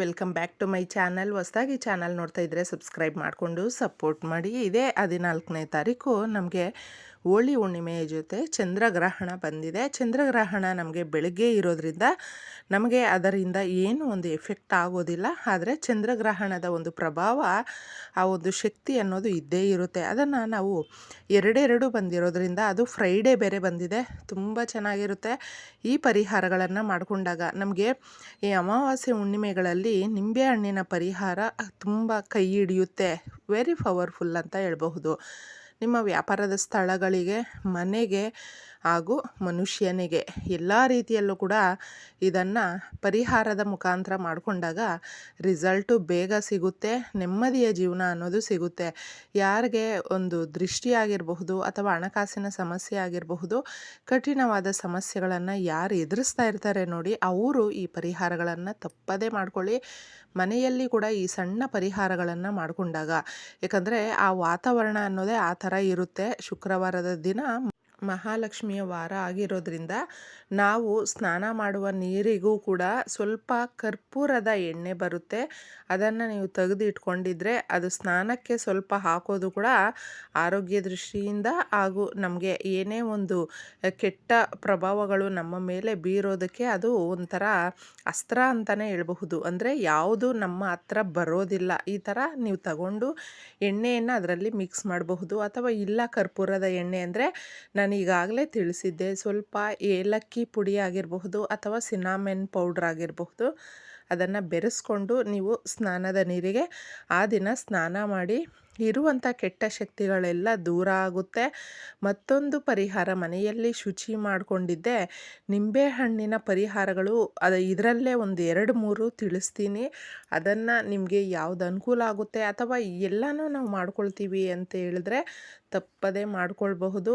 Welcome back to my channel. ಹೊಸ್ದಾಗಿ channel ನೋಡ್ತಾ ಇದ್ದರೆ ಸಬ್ಸ್ಕ್ರೈಬ್ ಮಾಡಿಕೊಂಡು ಸಪೋರ್ಟ್ ಮಾಡಿ. ಇದೇ ಹದಿನಾಲ್ಕನೇ ತಾರೀಕು ನಮಗೆ ಹೋಳಿ ಹುಣ್ಣಿಮೆಯ ಜೊತೆ ಚಂದ್ರಗ್ರಹಣ ಬಂದಿದೆ. ಚಂದ್ರಗ್ರಹಣ ನಮಗೆ ಬೆಳಗ್ಗೆ ಇರೋದ್ರಿಂದ ನಮಗೆ ಅದರಿಂದ ಏನು ಒಂದು ಎಫೆಕ್ಟ್ ಆಗೋದಿಲ್ಲ. ಆದರೆ ಚಂದ್ರಗ್ರಹಣದ ಒಂದು ಪ್ರಭಾವ ಆ ಒಂದು ಶಕ್ತಿ ಅನ್ನೋದು ಇದ್ದೇ ಇರುತ್ತೆ. ಅದನ್ನು ನಾವು ಎರಡೆರಡು ಬಂದಿರೋದ್ರಿಂದ ಅದು ಫ್ರೈಡೇ ಬೇರೆ ಬಂದಿದೆ. ತುಂಬ ಚೆನ್ನಾಗಿರುತ್ತೆ. ಈ ಪರಿಹಾರಗಳನ್ನು ಮಾಡಿಕೊಂಡಾಗ ನಮಗೆ ಈ ಅಮಾವಾಸ್ಯೆ ಹುಣ್ಣಿಮೆಗಳಲ್ಲಿ ನಿಂಬೆ ಹಣ್ಣಿನ ಪರಿಹಾರ ತುಂಬ ಕೈ ಹಿಡಿಯುತ್ತೆ. ವೆರಿ ಪವರ್ಫುಲ್ ಅಂತ ಹೇಳ್ಬಹುದು. ನಿಮ್ಮ ವ್ಯಾಪಾರದ ಸ್ಥಳಗಳಿಗೆ ಮನೆಗೆ ಹಾಗೂ ಮನುಷ್ಯನಿಗೆ ಎಲ್ಲ ರೀತಿಯಲ್ಲೂ ಕೂಡ ಇದನ್ನು ಪರಿಹಾರದ ಮುಖಾಂತರ ಮಾಡಿಕೊಂಡಾಗ ರಿಸಲ್ಟು ಬೇಗ ಸಿಗುತ್ತೆ, ನೆಮ್ಮದಿಯ ಜೀವನ ಅನ್ನೋದು ಸಿಗುತ್ತೆ. ಯಾರಿಗೆ ಒಂದು ದೃಷ್ಟಿ ಆಗಿರಬಹುದು ಅಥವಾ ಹಣಕಾಸಿನ ಸಮಸ್ಯೆ ಆಗಿರಬಹುದು, ಕಠಿಣವಾದ ಸಮಸ್ಯೆಗಳನ್ನು ಯಾರು ಎದುರಿಸ್ತಾ ಇರ್ತಾರೆ ನೋಡಿ, ಅವರು ಈ ಪರಿಹಾರಗಳನ್ನು ತಪ್ಪದೇ ಮಾಡ್ಕೊಳ್ಳಿ. ಮನೆಯಲ್ಲಿ ಕೂಡ ಈ ಸಣ್ಣ ಪರಿಹಾರಗಳನ್ನು ಮಾಡಿಕೊಂಡಾಗ. ಯಾಕಂದರೆ ಆ ವಾತಾವರಣ ಅನ್ನೋದೇ ಆ ಥರ ಇರುತ್ತೆ. ಶುಕ್ರವಾರದ ದಿನ ಮಹಾಲಕ್ಷ್ಮಿಯ ವಾರ ಆಗಿರೋದ್ರಿಂದ ನಾವು ಸ್ನಾನ ಮಾಡುವ ನೀರಿಗೂ ಕೂಡ ಸ್ವಲ್ಪ ಕರ್ಪೂರದ ಎಣ್ಣೆ ಬರುತ್ತೆ. ಅದನ್ನು ನೀವು ತೆಗೆದು ಇಟ್ಕೊಂಡಿದ್ರೆ ಅದು ಸ್ನಾನಕ್ಕೆ ಸ್ವಲ್ಪ ಹಾಕೋದು ಕೂಡ ಆರೋಗ್ಯ ದೃಷ್ಟಿಯಿಂದ ಹಾಗೂ ನಮಗೆ ಏನೇ ಒಂದು ಕೆಟ್ಟ ಪ್ರಭಾವಗಳು ನಮ್ಮ ಮೇಲೆ ಬೀರೋದಕ್ಕೆ ಅದು ಒಂಥರ ಅಸ್ತ್ರ ಅಂತಲೇ ಹೇಳಬಹುದು. ಅಂದರೆ ಯಾವುದು ನಮ್ಮ ಹತ್ರ ಬರೋದಿಲ್ಲ. ಈ ಥರ ನೀವು ತಗೊಂಡು ಎಣ್ಣೆಯನ್ನು ಅದರಲ್ಲಿ ಮಿಕ್ಸ್ ಮಾಡಬಹುದು. ಅಥವಾ ಇಲ್ಲ ಕರ್ಪೂರದ ಎಣ್ಣೆ ಅಂದರೆ ನಾನು ಈಗಾಗಲೇ ತಿಳಿಸಿದ್ದೆ, ಸ್ವಲ್ಪ ಏಲಕ್ಕಿ ಪುಡಿ ಆಗಿರಬಹುದು ಅಥವಾ ಸಿನಾಮೆನ್ ಪೌಡ್ರ್ ಆಗಿರಬಹುದು. ಅದನ್ನು ಬೆರೆಸ್ಕೊಂಡು ನೀವು ಸ್ನಾನದ ನೀರಿಗೆ ಆ ದಿನ ಸ್ನಾನ ಮಾಡಿ, ಇರುವಂಥ ಕೆಟ್ಟ ಶಕ್ತಿಗಳೆಲ್ಲ ದೂರ ಆಗುತ್ತೆ. ಮತ್ತೊಂದು ಪರಿಹಾರ ಮನೆಯಲ್ಲಿ ಶುಚಿ ಮಾಡಿಕೊಂಡಿದ್ದೆ. ನಿಂಬೆಹಣ್ಣಿನ ಪರಿಹಾರಗಳು, ಅದು ಇದರಲ್ಲೇ ಒಂದು ಎರಡು ಮೂರು ತಿಳಿಸ್ತೀನಿ. ಅದನ್ನು ನಿಮಗೆ ಯಾವ್ದು ಅನುಕೂಲ ಆಗುತ್ತೆ ಅಥವಾ ಎಲ್ಲನೂ ನಾವು ಮಾಡ್ಕೊಳ್ತೀವಿ ಅಂತ ಹೇಳಿದ್ರೆ ತಪ್ಪದೇ ಮಾಡ್ಕೊಳ್ಬಹುದು.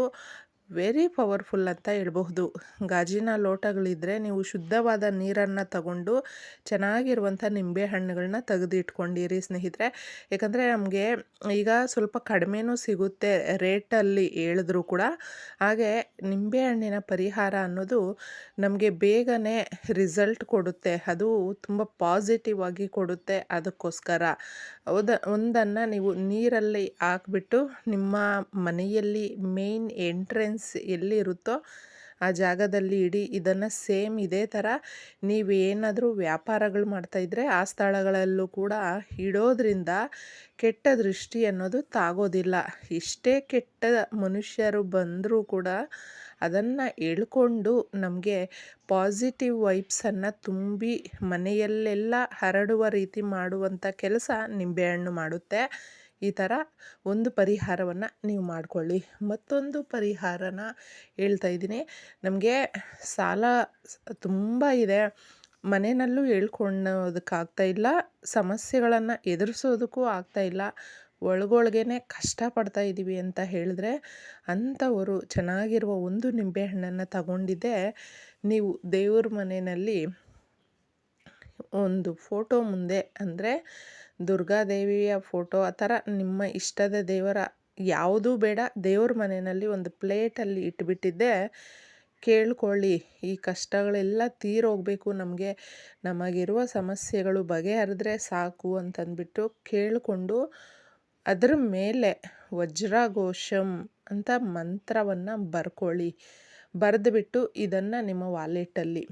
ವೆರಿ ಪವರ್ಫುಲ್ ಅಂತ ಹೇಳ್ಬಹುದು. ಗಾಜಿನ ಲೋಟಗಳಿದ್ದರೆ ನೀವು ಶುದ್ಧವಾದ ನೀರನ್ನು ತಗೊಂಡು ಚೆನ್ನಾಗಿರುವಂಥ ನಿಂಬೆ ಹಣ್ಣುಗಳನ್ನ ತೆಗೆದು ಇಟ್ಕೊಂಡಿರಿ ಸ್ನೇಹಿತರೆ. ಯಾಕಂದರೆ ನಮಗೆ ಈಗ ಸ್ವಲ್ಪ ಕಡಿಮೆನೂ ಸಿಗುತ್ತೆ ರೇಟಲ್ಲಿ ಹೇಳಿದ್ರು ಕೂಡ. ಹಾಗೆ ನಿಂಬೆ ಹಣ್ಣಿನ ಪರಿಹಾರ ಅನ್ನೋದು ನಮಗೆ ಬೇಗನೆ ರಿಸಲ್ಟ್ ಕೊಡುತ್ತೆ. ಅದು ತುಂಬ ಪಾಸಿಟಿವ್ ಆಗಿ ಕೊಡುತ್ತೆ ಅದಕ್ಕೋಸ್ಕರ. ಹೌದ, ಒಂದನ್ನು ನೀವು ನೀರಲ್ಲಿ ಹಾಕ್ಬಿಟ್ಟು ನಿಮ್ಮ ಮನೆಯಲ್ಲಿ ಮೇಯ್ನ್ ಎಂಟ್ರೆನ್ಸ್ ಎಲ್ಲಿರುತ್ತೋ ಆ ಜಾಗದಲ್ಲಿ ಇಡಿ, ಇದನ್ನು ಸೇಮ್ ಇದೇ ಥರ ನೀವು ಏನಾದರೂ ವ್ಯಾಪಾರಗಳು ಮಾಡ್ತಾಯಿದ್ರೆ ಆ ಸ್ಥಳಗಳಲ್ಲೂ ಕೂಡ ಇಡೋದ್ರಿಂದ ಕೆಟ್ಟ ದೃಷ್ಟಿ ಅನ್ನೋದು ತಾಗೋದಿಲ್ಲ. ಇಷ್ಟೇ ಕೆಟ್ಟ ಮನುಷ್ಯರು ಬಂದರೂ ಕೂಡ ಅದನ್ನು ಎಳ್ಕೊಂಡು ನಮಗೆ ಪಾಸಿಟಿವ್ ವೈಬ್ಸನ್ನು ತುಂಬಿ ಮನೆಯಲ್ಲೆಲ್ಲ ಹರಡುವ ರೀತಿ ಮಾಡುವಂಥ ಕೆಲಸ ನಿಂಬೆಹಣ್ಣು ಮಾಡುತ್ತೆ. ಈ ಥರ ಒಂದು ಪರಿಹಾರವನ್ನು ನೀವು ಮಾಡಿಕೊಳ್ಳಿ. ಮತ್ತೊಂದು ಪರಿಹಾರನ ಹೇಳ್ತಾ ಇದ್ದೀನಿ. ನಮಗೆ ಸಾಲ ತುಂಬ ಇದೆ. ಮನೆಯಲ್ಲೂ ಹೇಳ್ಕೊಳ್ಳೋದಕ್ಕಾಗ್ತಾ ಇಲ್ಲ. ಸಮಸ್ಯೆಗಳನ್ನು ಎದುರಿಸೋದಕ್ಕೂ ಆಗ್ತಾ ಇಲ್ಲ. ಒಳಗೊಳಗೇ ಕಷ್ಟಪಡ್ತಾ ಇದ್ದೀವಿ ಅಂತ ಹೇಳಿದ್ರೆ ಅಂಥವರು ಚೆನ್ನಾಗಿರುವ ಒಂದು ನಿಂಬೆಹಣ್ಣನ್ನು ತಗೊಂಡಿದ್ದೆ. ನೀವು ದೇವ್ರ ಮನೆಯಲ್ಲಿ ಒಂದು ಫೋಟೋ ಮುಂದೆ ಅಂದರೆ ದುರ್ಗಾದೇವಿಯ ಫೋಟೋ, ಆ ಥರ ನಿಮ್ಮ ಇಷ್ಟದ ದೇವರ ಯಾವುದೂ ಬೇಡ. ದೇವ್ರ ಮನೆಯಲ್ಲಿ ಒಂದು ಪ್ಲೇಟಲ್ಲಿ ಇಟ್ಬಿಟ್ಟಿದ್ದೆ. ಕೇಳ್ಕೊಳ್ಳಿ, ಈ ಕಷ್ಟಗಳೆಲ್ಲ ತೀರೋಗಬೇಕು. ನಮಗೆ, ನಮಗಿರುವ ಸಮಸ್ಯೆಗಳು ಬಗೆಹರಿದ್ರೆ ಸಾಕು ಅಂತಂದ್ಬಿಟ್ಟು ಕೇಳಿಕೊಂಡು, ಅದರ ಮೇಲೆ ವಜ್ರಘೋಷಂ ಅಂತ ಮಂತ್ರವನ್ನು ಬರ್ಕೊಳ್ಳಿ. ಬರೆದುಬಿಟ್ಟು ಇದನ್ನು ನಿಮ್ಮ ವಾಲೆಟಲ್ಲಿ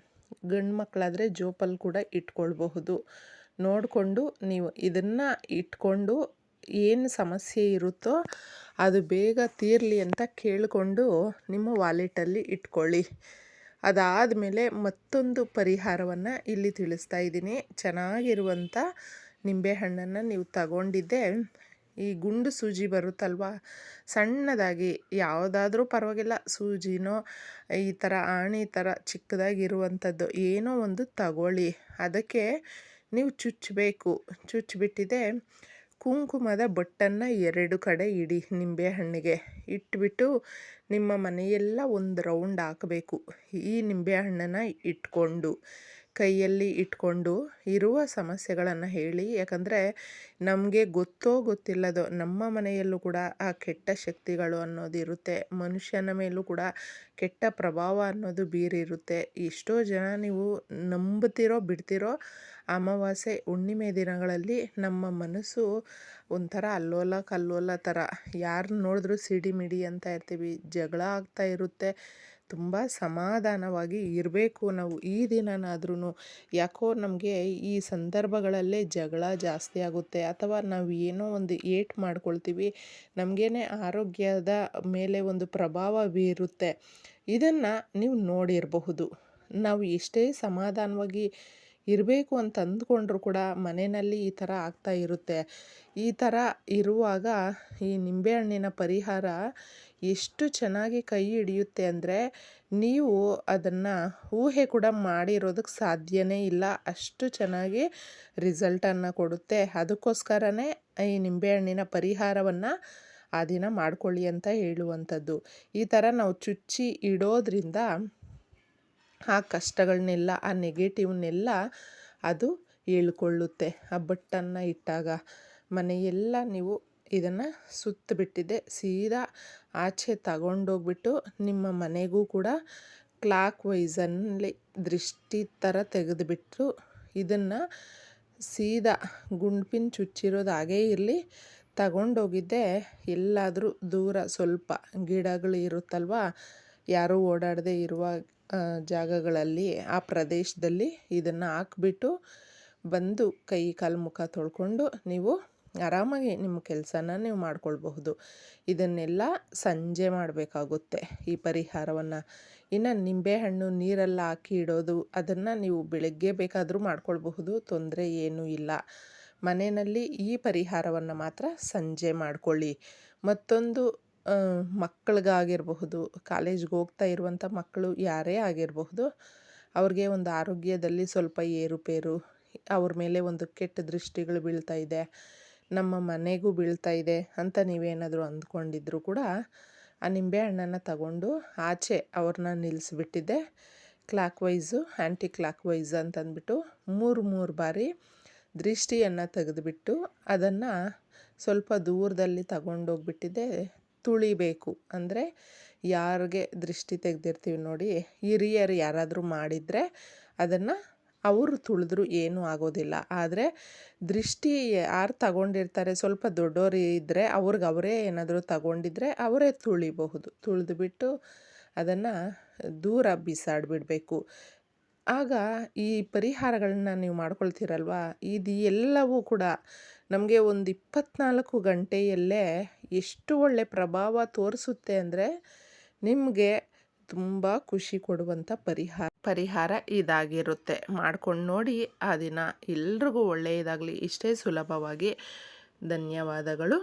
ಗಂಡು ಮಕ್ಕಳಾದರೆ ಜೋಪಲ್ಲಿ ಕೂಡ ಇಟ್ಕೊಳ್ಬಹುದು. ನೋಡಿಕೊಂಡು ನೀವು ಇದನ್ನು ಇಟ್ಕೊಂಡು ಏನು ಸಮಸ್ಯೆ ಇರುತ್ತೋ ಅದು ಬೇಗ ತೀರಲಿ ಅಂತ ಕೇಳಿಕೊಂಡು ನಿಮ್ಮ ವಾಲೆಟಲ್ಲಿ ಇಟ್ಕೊಳ್ಳಿ. ಅದಾದ ಮೇಲೆ ಮತ್ತೊಂದು ಪರಿಹಾರವನ್ನು ಇಲ್ಲಿ ತಿಳಿಸ್ತಾ ಇದ್ದೀನಿ. ಚೆನ್ನಾಗಿರುವಂಥ ನಿಂಬೆಹಣ್ಣನ್ನು ನೀವು ತಗೊಂಡಿದ್ದೆ. ಈ ಗುಂಡು ಸೂಜಿ ಬರುತ್ತಲ್ವ? ಸಣ್ಣದಾಗಿ ಯಾವುದಾದ್ರೂ ಪರವಾಗಿಲ್ಲ. ಸೂಜಿನೋ, ಈ ಥರ ಆಣಿ ಥರ ಚಿಕ್ಕದಾಗಿರುವಂಥದ್ದು ಏನೋ ಒಂದು ತಗೊಳ್ಳಿ. ಅದಕ್ಕೆ ನೀವು ಚುಚ್ಚಬೇಕು ಚುಚ್ಚಿಬಿಟ್ಟಿದೆ ಕುಂಕುಮದ ಬೊಟ್ಟನ್ನು ಎರಡು ಕಡೆ ಇಡಿ ನಿಂಬೆ ಹಣ್ಣಿಗೆ. ಇಟ್ಬಿಟ್ಟು ನಿಮ್ಮ ಮನೆಯೆಲ್ಲ ಒಂದು ರೌಂಡ್ ಹಾಕಬೇಕು. ಈ ನಿಂಬೆ ಹಣ್ಣನ್ನು ಇಟ್ಕೊಂಡು, ಕೈಯಲ್ಲಿ ಇಟ್ಕೊಂಡು ಇರುವ ಸಮಸ್ಯೆಗಳನ್ನು ಹೇಳಿ. ಯಾಕಂದರೆ ನಮಗೆ ಗೊತ್ತೋ ಗೊತ್ತಿಲ್ಲದೋ ನಮ್ಮ ಮನೆಯಲ್ಲೂ ಕೂಡ ಆ ಕೆಟ್ಟ ಶಕ್ತಿಗಳು ಅನ್ನೋದು ಇರುತ್ತೆ. ಮನುಷ್ಯನ ಮೇಲೂ ಕೂಡ ಕೆಟ್ಟ ಪ್ರಭಾವ ಅನ್ನೋದು ಬೀರಿರುತ್ತೆ. ಎಷ್ಟೋ ಜನ ನೀವು ನಂಬ್ತಿರೋ, ಬಿಡ್ತಿರೋ ಅಮಾವಾಸ್ಯೆ, ಹುಣ್ಣಿಮೆ ದಿನಗಳಲ್ಲಿ ನಮ್ಮ ಮನಸ್ಸು ಒಂಥರ ಅಲ್ಲೋಲ ಕಲ್ಲೋಲ ಥರ. ಯಾರನ್ನ ನೋಡಿದ್ರೂ ಸಿಡಿಮಿಡಿ ಅಂತ ಇರ್ತೀವಿ. ಜಗಳ ಆಗ್ತಾ ಇರುತ್ತೆ. ತುಂಬ ಸಮಾಧಾನವಾಗಿ ಇರಬೇಕು ನಾವು ಈ ದಿನನಾದ್ರೂ ಯಾಕೋ ನಮಗೆ ಈ ಸಂದರ್ಭಗಳಲ್ಲೇ ಜಗಳ ಜಾಸ್ತಿ ಆಗುತ್ತೆ. ಅಥವಾ ನಾವು ಏನೋ ಒಂದು ಏಟ್ ಮಾಡ್ಕೊಳ್ತೀವಿ. ನಮಗೇನೆ ಆರೋಗ್ಯದ ಮೇಲೆ ಒಂದು ಪ್ರಭಾವ ಬೀರುತ್ತೆ. ಇದನ್ನು ನೀವು ನೋಡಿರಬಹುದು. ನಾವು ಎಷ್ಟೇ ಸಮಾಧಾನವಾಗಿ ಇರಬೇಕು ಅಂತ ಅಂದ್ಕೊಂಡ್ರು ಕೂಡ ಮನೆಯಲ್ಲಿ ಈ ಥರ ಆಗ್ತಾ ಇರುತ್ತೆ. ಈ ಥರ ಇರುವಾಗ ಈ ನಿಂಬೆಹಣ್ಣಿನ ಪರಿಹಾರ ಎಷ್ಟು ಚೆನ್ನಾಗಿ ಕೈ ಹಿಡಿಯುತ್ತೆ ಅಂದರೆ ನೀವು ಅದನ್ನು ಊಹೆ ಕೂಡ ಮಾಡಿರೋದಕ್ಕೆ ಸಾಧ್ಯವೇ ಇಲ್ಲ. ಅಷ್ಟು ಚೆನ್ನಾಗಿ ರಿಸಲ್ಟನ್ನು ಕೊಡುತ್ತೆ. ಅದಕ್ಕೋಸ್ಕರನೇ ಈ ನಿಂಬೆಹಣ್ಣಿನ ಪರಿಹಾರವನ್ನು ಆ ದಿನ ಮಾಡ್ಕೊಳ್ಳಿ ಅಂತ ಹೇಳುವಂಥದ್ದು. ಈ ಥರ ನಾವು ಚುಚ್ಚಿ ಇಡೋದ್ರಿಂದ ಆ ಕಷ್ಟಗಳನ್ನೆಲ್ಲ ಆ ನೆಗೆಟಿವ್ನೆಲ್ಲ ಅದು ಹೇಳ್ಕೊಳ್ಳುತ್ತೆ. ಆ ಬಟ್ಟನ್ನು ಇಟ್ಟಾಗ ಮನೆಯೆಲ್ಲ ನೀವು ಇದನ್ನು ಸುತ್ತಬಿಟ್ಟಿದೆ ಸೀದಾ ಆಚೆ ತಗೊಂಡೋಗ್ಬಿಟ್ಟು ನಿಮ್ಮ ಮನೆಗೂ ಕೂಡ ಕ್ಲಾಕ್ ವೈಸಲ್ಲಿ ದೃಷ್ಟಿ ಥರ ತೆಗೆದುಬಿಟ್ಟು ಇದನ್ನು ಸೀದಾ ಗುಂಡ್ಪಿನ ಚುಚ್ಚಿರೋದು ಹಾಗೇ ಇರಲಿ. ತಗೊಂಡೋಗಿದ್ದೆ. ಎಲ್ಲಾದರೂ ದೂರ ಸ್ವಲ್ಪ ಗಿಡಗಳು ಇರುತ್ತಲ್ವ ಯಾರೂ ಓಡಾಡದೆ ಇರುವ ಜಾಗಗಳಲ್ಲಿ, ಆ ಪ್ರದೇಶದಲ್ಲಿ ಇದನ್ನು ಹಾಕ್ಬಿಟ್ಟು ಬಂದು ಕೈ ಕಾಲು ಮುಖ ತೊಳ್ಕೊಂಡು ನೀವು ಆರಾಮಾಗಿ ನಿಮ್ಮ ಕೆಲಸನ ನೀವು ಮಾಡ್ಕೊಳ್ಬಹುದು. ಇದನ್ನೆಲ್ಲ ಸಂಜೆ ಮಾಡಬೇಕಾಗುತ್ತೆ ಈ ಪರಿಹಾರವನ್ನು. ಇನ್ನು ನಿಂಬೆಹಣ್ಣು ನೀರೆಲ್ಲ ಹಾಕಿ ಇಡೋದು, ಅದನ್ನು ನೀವು ಬೆಳಗ್ಗೆ ಬೇಕಾದರೂ ಮಾಡ್ಕೊಳ್ಬಹುದು, ತೊಂದರೆ ಏನೂ ಇಲ್ಲ. ಮನೆಯಲ್ಲಿ ಈ ಪರಿಹಾರವನ್ನು ಮಾತ್ರ ಸಂಜೆ ಮಾಡಿಕೊಳ್ಳಿ. ಮತ್ತೊಂದು ಮಕ್ಕಳಿಗಾಗಿರಬಹುದು, ಕಾಲೇಜ್ಗೆ ಹೋಗ್ತಾ ಇರುವಂಥ ಮಕ್ಕಳು ಯಾರೇ ಆಗಿರಬಹುದು, ಅವ್ರಿಗೆ ಒಂದು ಆರೋಗ್ಯದಲ್ಲಿ ಸ್ವಲ್ಪ ಏರುಪೇರು, ಅವ್ರ ಮೇಲೆ ಒಂದು ಕೆಟ್ಟ ದೃಷ್ಟಿಗಳು ಬೀಳ್ತಾ ಇದೆ, ನಮ್ಮ ಮನೆಗೂ ಬೀಳ್ತಾ ಇದೆ ಅಂತ ನೀವೇನಾದರೂ ಅಂದ್ಕೊಂಡಿದ್ರು ಕೂಡ ಆ ನಿಂಬೆ ಹಣ್ಣನ್ನ ತಗೊಂಡು ಆಚೆ ಅವ್ರನ್ನ ನಿಲ್ಲಿಸ್ಬಿಟ್ಟಿದ್ದೆ. Clockwise anticlockwise ಅಂತಂದ್ಬಿಟ್ಟು ಮೂರು ಮೂರು ಬಾರಿ ದೃಷ್ಟಿಯನ್ನು ತೆಗೆದುಬಿಟ್ಟು ಅದನ್ನು ಸ್ವಲ್ಪ ದೂರದಲ್ಲಿ ತಗೊಂಡೋಗ್ಬಿಟ್ಟಿದ್ದೆ. ತುಳಿಬೇಕು. ಅಂದರೆ ಯಾರಿಗೆ ದೃಷ್ಟಿ ತೆಗೆದಿರ್ತೀವಿ ನೋಡಿ, ಹಿರಿಯರು ಯಾರಾದರೂ ಮಾಡಿದರೆ ಅದನ್ನು ಅವರು ತುಳಿದ್ರು ಏನೂ ಆಗೋದಿಲ್ಲ. ಆದರೆ ದೃಷ್ಟಿ ಯಾರು ತಗೊಂಡಿರ್ತಾರೆ, ಸ್ವಲ್ಪ ದೊಡ್ಡವರು ಇದ್ದರೆ ಅವ್ರಿಗೆ ಅವರೇ ಏನಾದರೂ ತಗೊಂಡಿದ್ರೆ ಅವರೇ ತುಳಿಬಹುದು. ತುಳಿದುಬಿಟ್ಟು ಅದನ್ನು ದೂರ ಬಿಸಾಡಿಬಿಡ್ಬೇಕು. ಆಗ ಈ ಪರಿಹಾರಗಳನ್ನ ನೀವು ಮಾಡ್ಕೊಳ್ತೀರಲ್ವ? ಇದು ಎಲ್ಲವೂ ಕೂಡ ನಮಗೆ ಒಂದು ಇಪ್ಪತ್ನಾಲ್ಕು ಗಂಟೆಯಲ್ಲೇ ಎಷ್ಟು ಒಳ್ಳೆ ಪ್ರಭಾವ ತೋರಿಸುತ್ತೆ ಅಂದರೆ ನಿಮಗೆ ತುಂಬ ಖುಷಿ ಕೊಡುವಂಥ ಪರಿಹಾರ. ಪರಿಹಾರ ಇದಾಗಿರುತ್ತೆ. ಮಾಡ್ಕೊಂಡು ನೋಡಿ ಆ ದಿನ ಎಲ್ರಿಗೂ ಒಳ್ಳೆಯದಾಗಲಿ. ಇಷ್ಟೇ ಸುಲಭವಾಗಿ. ಧನ್ಯವಾದಗಳು.